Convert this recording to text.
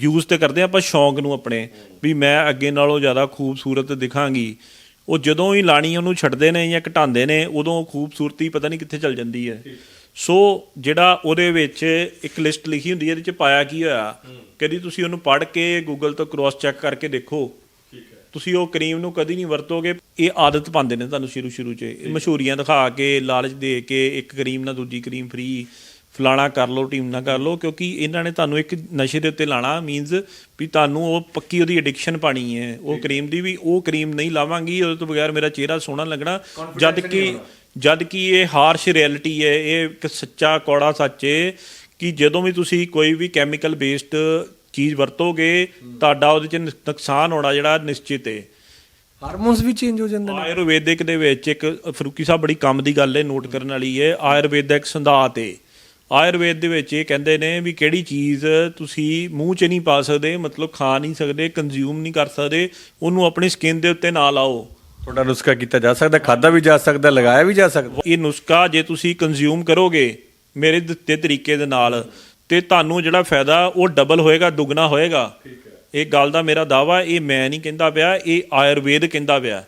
Use ਤੇ ਕਰਦੇ ਆਪਾਂ ਸ਼ੌਂਕ ਨੂੰ ਆਪਣੇ ਵੀ ਮੈਂ ਅੱਗੇ ਨਾਲੋਂ ਜ਼ਿਆਦਾ ਖੂਬਸੂਰਤ ਦਿਖਾਂਗੀ। ਉਹ ਜਦੋਂ ਹੀ ਲਾਣੀ ਉਹਨੂੰ ਛੱਡਦੇ ਨੇ ਜਾਂ ਘਟਾਉਂਦੇ ਨੇ ਉਦੋਂ ਖੂਬਸੂਰਤੀ ਪਤਾ ਨਹੀਂ ਕਿੱਥੇ ਚਲ ਜਾਂਦੀ ਹੈ। ਸੋ ਜਿਹੜਾ ਉਹਦੇ ਵਿੱਚ ਇੱਕ ਲਿਸਟ ਲਿਖੀ ਹੁੰਦੀ ਹੈ ਇਹਦੇ ਚ ਪਾਇਆ ਕੀ ਹੋਇਆ? ਕਦੀ ਤੁਸੀਂ ਉਹਨੂੰ ਪੜ੍ਹ ਕੇ ਗੂਗਲ ਤੋਂ ਕ੍ਰੋਸ ਚੈੱਕ ਕਰਕੇ ਦੇਖੋ। ਤੁਸੀਂ ਉਹ ਕਰੀਮ ਨੂੰ ਕਦੀ ਨਹੀਂ ਵਰਤੋਗੇ। ਇਹ ਆਦਤ ਪਾਉਂਦੇ ਨੇ ਤੁਹਾਨੂੰ ਸ਼ੁਰੂ ਸ਼ੁਰੂ 'ਚ ਮਸ਼ਹੂਰੀਆਂ ਦਿਖਾ ਕੇ ਲਾਲਚ ਦੇ ਕੇ ਇੱਕ ਕਰੀਮ ਨਾਲ ਦੂਜੀ ਕਰੀਮ ਫ੍ਰੀ ਫਲਾਣਾ ਕਰ ਲਓ ਟੀਮ ਨਾ ਕਰ ਲਓ ਕਿਉਂਕਿ ਇਹਨਾਂ ਨੇ ਤੁਹਾਨੂੰ ਇੱਕ ਨਸ਼ੇ ਦੇ ਉੱਤੇ ਲਾਣਾ ਮੀਨਸ ਵੀ ਤੁਹਾਨੂੰ ਉਹ ਪੱਕੀ ਉਹਦੀ ਐਡਿਕਸ਼ਨ ਪਾਣੀ ਹੈ। ਉਹ ਕਰੀਮ ਦੀ ਵੀ ਉਹ ਕਰੀਮ ਨਹੀਂ ਲਾਵਾਂਗੀ ਉਹਦੇ ਤੋਂ ਬਗੈਰ ਮੇਰਾ ਚਿਹਰਾ ਸੋਹਣਾ ਲੱਗਣਾ। ਜਦ ਕਿ ਜਦ ਕਿ ਇਹ ਹਾਰਸ਼ ਰਿਐਲਿਟੀ ਹੈ ਇਹ ਇੱਕ ਸੱਚਾ ਕੌੜਾ ਸੱਚ ਹੈ ਕਿ ਜਦੋਂ ਵੀ ਤੁਸੀਂ ਕੋਈ ਵੀ ਕੈਮੀਕਲ ਬੇਸਡ ਚੀਜ਼ ਵਰਤੋਗੇ ਤੁਹਾਡਾ ਉਹਦੇ ਚ ਨੁਕ- ਨੁਕਸਾਨ ਹੋਣਾ ਜਿਹੜਾ ਨਿਸ਼ਚਿਤ ਹੈ। ਹਾਰਮੋਨਸ ਵੀ ਚੇਂਜ ਹੋ ਜਾਂਦੇ ਨੇ। ਆਯੁਰਵੈਦਿਕ ਦੇ ਵਿੱਚ ਇੱਕ ਫਰੂਕੀ ਸਾਹਿਬ ਬੜੀ ਕੰਮ ਦੀ ਗੱਲ ਹੈ ਨੋਟ ਕਰਨ ਵਾਲੀ ਹੈ ਆਯੁਰਵੈਦਿਕ ਸੰਧਾਤ ਹੈ। ਆਯੁਰਵੇਦ ਦੇ ਵਿੱਚ ਇਹ ਕਹਿੰਦੇ ਨੇ ਵੀ ਕਿਹੜੀ ਚੀਜ਼ ਤੁਸੀਂ ਮੂੰਹ 'ਚ ਨਹੀਂ ਪਾ ਸਕਦੇ ਮਤਲਬ ਖਾ ਨਹੀਂ ਸਕਦੇ ਕੰਜ਼ਿਊਮ ਨਹੀਂ ਕਰ ਸਕਦੇ ਉਹਨੂੰ ਆਪਣੀ ਸਕਿਨ ਦੇ ਉੱਤੇ ਨਾ ਲਾਓ। ਤੁਹਾਡਾ ਨੁਸਖਾ ਕੀਤਾ ਜਾ ਸਕਦਾ ਖਾਦਾ ਵੀ ਜਾ ਸਕਦਾ ਲਗਾਇਆ ਵੀ ਜਾ ਸਕਦਾ। ਇਹ ਨੁਸਖਾ ਜੇ ਤੁਸੀਂ ਕੰਜ਼ਿਊਮ ਕਰੋਗੇ ਮੇਰੇ ਦਿੱਤੇ ਤਰੀਕੇ ਦੇ ਨਾਲ ਤੇ ਤੁਹਾਨੂੰ ਜਿਹੜਾ ਫਾਇਦਾ ਉਹ ਡਬਲ ਹੋਏਗਾ ਦੁੱਗਣਾ ਹੋਏਗਾ। ਇਹ ਗੱਲ ਦਾ ਮੇਰਾ ਦਾਵਾ ਇਹ ਮੈਂ ਨਹੀਂ ਕਹਿੰਦਾ ਪਿਆ ਇਹ ਆਯੁਰਵੇਦ ਕਹਿੰਦਾ ਪਿਆ।